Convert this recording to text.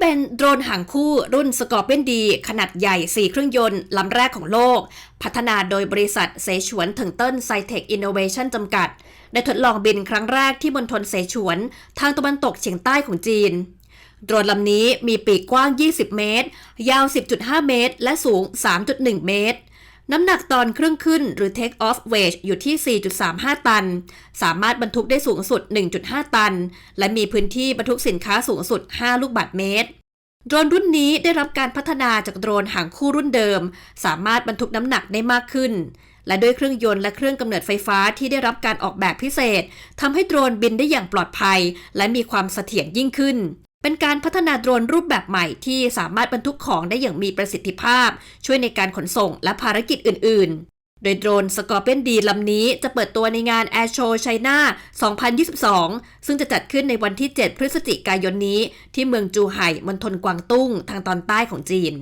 เป็นโดรนหางคู่รุ่นสกอร์เ o นดี ขนาดใหญ่ 4 เครื่องยนต์ลำแรกของโลก พัฒนาโดยบริษัทเสฉวนถึงเติ้นไซเทคอินโนเวชั่นจำกัด ได้ทดลองบินครั้งแรกที่มณฑลเสฉวน ทางตะวันตกเฉียงใต้ของจีน โดรนลำนี้มีปีกกว้าง 20 เมตร ยาว 10.5 เมตร และสูง 3.1 เมตร น้ำหนักตอนเครื่องขึ้นหรือ take off weight อยู่ที่ 4.35 ตัน สามารถบรรทุกได้สูงสุด 1.5 ตัน และมีพื้นที่บรรทุกสินค้าสูงสุด 5 ลูกบาศก์เมตร โดรนรุ่นนี้ได้รับการพัฒนาจากโดรนหางคู่รุ่นเดิม สามารถบรรทุกน้ำหนักได้มากขึ้น และด้วยเครื่องยนต์และเครื่องกำเนิดไฟฟ้าที่ได้รับการออกแบบพิเศษทำให้โดรนบินได้อย่างปลอดภัย และมีความเสถียรยิ่งขึ้น เป็นการพัฒนาโดรนรูปแบบใหม่ที่สามารถบรรทุกของได้อย่างมีประสิทธิภาพ ช่วยในการขนส่งและภารกิจอื่น ๆ โดยโดรนสกอร์เป็นดีลำนี้จะเปิดตัวในงาน Air Show China 2022 ซึ่งจะจัดขึ้นในวันที่ 7 พฤศจิกายนนี้ ที่เมืองจูไห่มณฑลกวางตุ้งทางตอนใต้ของจีน